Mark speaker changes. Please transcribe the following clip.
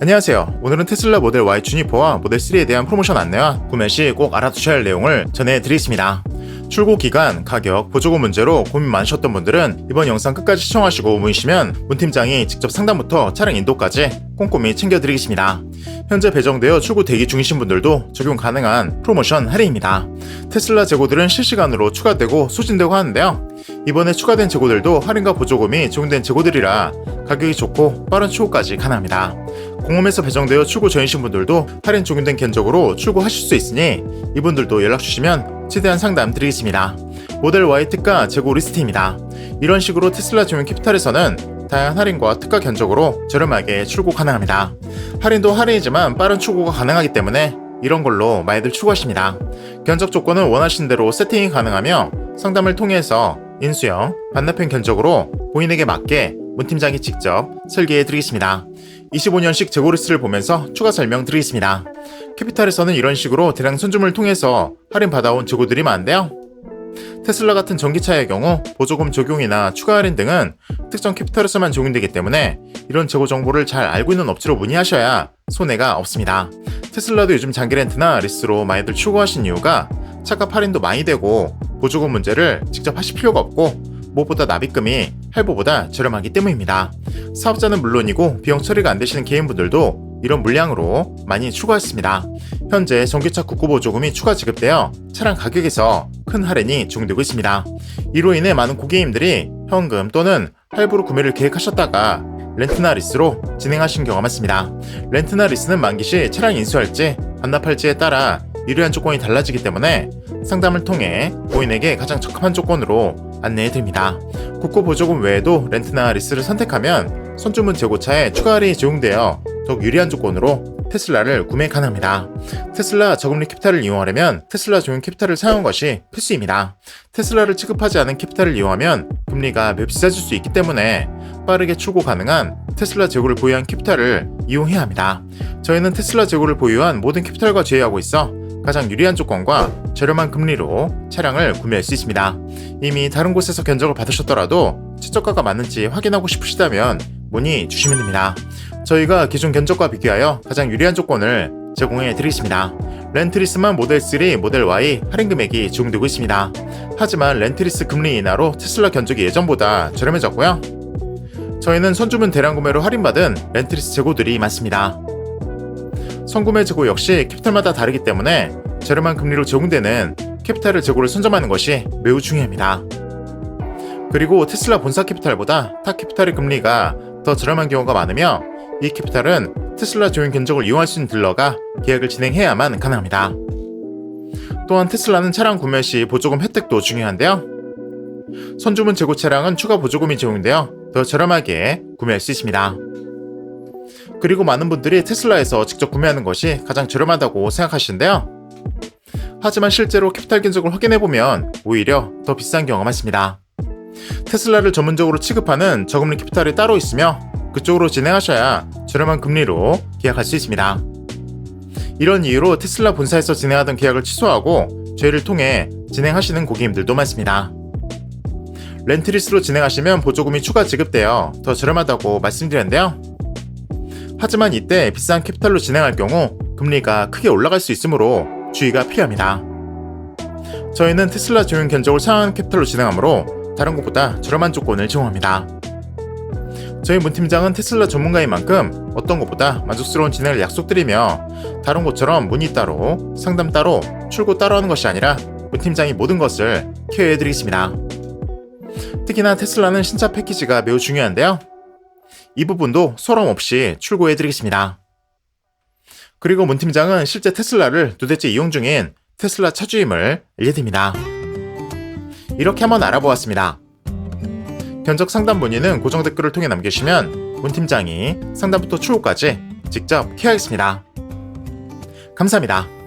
Speaker 1: 안녕하세요. 오늘은 테슬라 모델 Y 주니퍼와 모델 3에 대한 프로모션 안내와 구매 시 꼭 알아두셔야 할 내용을 전해드리겠습니다. 출고 기간, 가격, 보조금 문제로 고민 많으셨던 분들은 이번 영상 끝까지 시청하시고 문의시면 문 팀장이 직접 상담부터 차량 인도까지 꼼꼼히 챙겨드리겠습니다. 현재 배정되어 출고 대기 중이신 분들도 적용 가능한 프로모션 할인입니다. 테슬라 재고들은 실시간으로 추가되고 소진되고 하는데요. 이번에 추가된 재고들도 할인과 보조금이 적용된 재고들이라 가격이 좋고 빠른 출고까지 가능합니다. 공홈에서 배정되어 출고 전이신 분들도 할인 적용된 견적으로 출고하실 수 있으니 이분들도 연락 주시면 최대한 상담 드리겠습니다. 모델 Y 특가 재고 리스트입니다. 이런 식으로 테슬라 적용 캐피탈에서는 다양한 할인과 특가 견적으로 저렴하게 출고 가능합니다. 할인도 할인이지만 빠른 출고가 가능하기 때문에 이런 걸로 많이들 추구하십니다. 견적 조건은 원하신 대로 세팅이 가능하며 상담을 통해서 인수형, 반납형 견적으로 본인에게 맞게 문 팀장이 직접 설계해 드리겠습니다. 25년식 재고 리스트를 보면서 추가 설명 드리겠습니다. 캐피탈에서는 이런 식으로 대량 선점을 통해서 할인 받아온 재고들이 많은데요. 테슬라 같은 전기차의 경우 보조금 적용이나 추가 할인 등은 특정 캐피탈에서만 적용되기 때문에 이런 재고 정보를 잘 알고 있는 업체로 문의하셔야 손해가 없습니다. 테슬라도 요즘 장기 렌트나 리스로 많이들 추구하신 이유가 차값 할인도 많이 되고 보조금 문제를 직접 하실 필요가 없고 무엇보다 납입금이 할부보다 저렴하기 때문입니다. 사업자는 물론이고 비용 처리가 안 되시는 개인분들도 이런 물량으로 많이 추가했습니다. 현재 전기차 국고보조금이 추가 지급되어 차량 가격에서 큰 할인이 적용되고 있습니다. 이로 인해 많은 고객님들이 현금 또는 할부로 구매를 계획하셨다가 렌트나 리스로 진행하신 경우가 많습니다. 렌트나 리스는 만기 시 차량 인수할지 반납할지에 따라 유리한 조건이 달라지기 때문에 상담을 통해 고인에게 가장 적합한 조건으로 안내해 드립니다. 국고 보조금 외에도 렌트나 리스를 선택하면 손주문 재고차에 추가 할인이 적용되어 더욱 유리한 조건으로 테슬라를 구매 가능합니다. 테슬라 저금리 캐피탈을 이용하려면 테슬라 적용 캐피탈을 사용한 것이 필수입니다. 테슬라를 취급하지 않은 캐피탈을 이용하면 금리가 매우 비싸질 수 있기 때문에 빠르게 출고 가능한 테슬라 재고를 보유한 캐피탈을 이용해야 합니다. 저희는 테슬라 재고를 보유한 모든 캐피탈과 제휴하고 있어 가장 유리한 조건과 저렴한 금리로 차량을 구매할 수 있습니다. 이미 다른 곳에서 견적을 받으셨더라도 최저가가 맞는지 확인하고 싶으시다면 문의 주시면 됩니다. 저희가 기존 견적과 비교하여 가장 유리한 조건을 제공해 드리겠습니다. 렌트리스만 모델 3, 모델 Y 할인 금액이 적용되고 있습니다. 하지만 렌트리스 금리 인하로 테슬라 견적이 예전보다 저렴해졌고요. 저희는 선주문 대량 구매로 할인받은 렌트리스 재고들이 많습니다. 선구매 재고 역시 캐피탈마다 다르기 때문에 저렴한 금리로 제공되는 캐피탈을 재고를 선점하는 것이 매우 중요합니다. 그리고 테슬라 본사 캐피탈보다 타 캐피탈의 금리가 더 저렴한 경우가 많으며 이 캐피탈은 테슬라 조인 견적을 이용할 수 있는 딜러가 계약을 진행해야만 가능합니다. 또한 테슬라는 차량 구매 시 보조금 혜택도 중요한데요. 선주문 재고 차량은 추가 보조금이 적용되어 더 저렴하게 구매할 수 있습니다. 그리고 많은 분들이 테슬라에서 직접 구매하는 것이 가장 저렴하다고 생각하시는데요. 하지만 실제로 캐피탈 견적을 확인해보면 오히려 더 비싼 경우가 많습니다. 테슬라를 전문적으로 취급하는 저금리 캐피탈이 따로 있으며 그쪽으로 진행하셔야 저렴한 금리로 계약할 수 있습니다. 이런 이유로 테슬라 본사에서 진행하던 계약을 취소하고 저희를 통해 진행하시는 고객님들도 많습니다. 렌트리스로 진행하시면 보조금이 추가 지급되어 더 저렴하다고 말씀드렸는데요. 하지만 이때 비싼 캐피탈로 진행할 경우 금리가 크게 올라갈 수 있으므로 주의가 필요합니다. 저희는 테슬라 조용 견적을 상한 캐피탈로 진행하므로 다른 곳보다 저렴한 조건을 제공합니다. 저희 문 팀장은 테슬라 전문가인 만큼 어떤 것보다 만족스러운 진행을 약속드리며 다른 곳처럼 문의 따로, 상담 따로, 출고 따로 하는 것이 아니라 문 팀장이 모든 것을 케어해드리겠습니다. 특히나 테슬라는 신차 패키지가 매우 중요한데요. 이 부분도 소름 없이 출고해드리겠습니다. 그리고 문 팀장은 실제 테슬라를 두 대째 이용 중인 테슬라 차주임을 알려드립니다. 이렇게 한번 알아보았습니다. 견적 상담 문의는 고정 댓글을 통해 남겨주시면 문 팀장이 상담부터 출고까지 직접 케어하겠습니다. 감사합니다.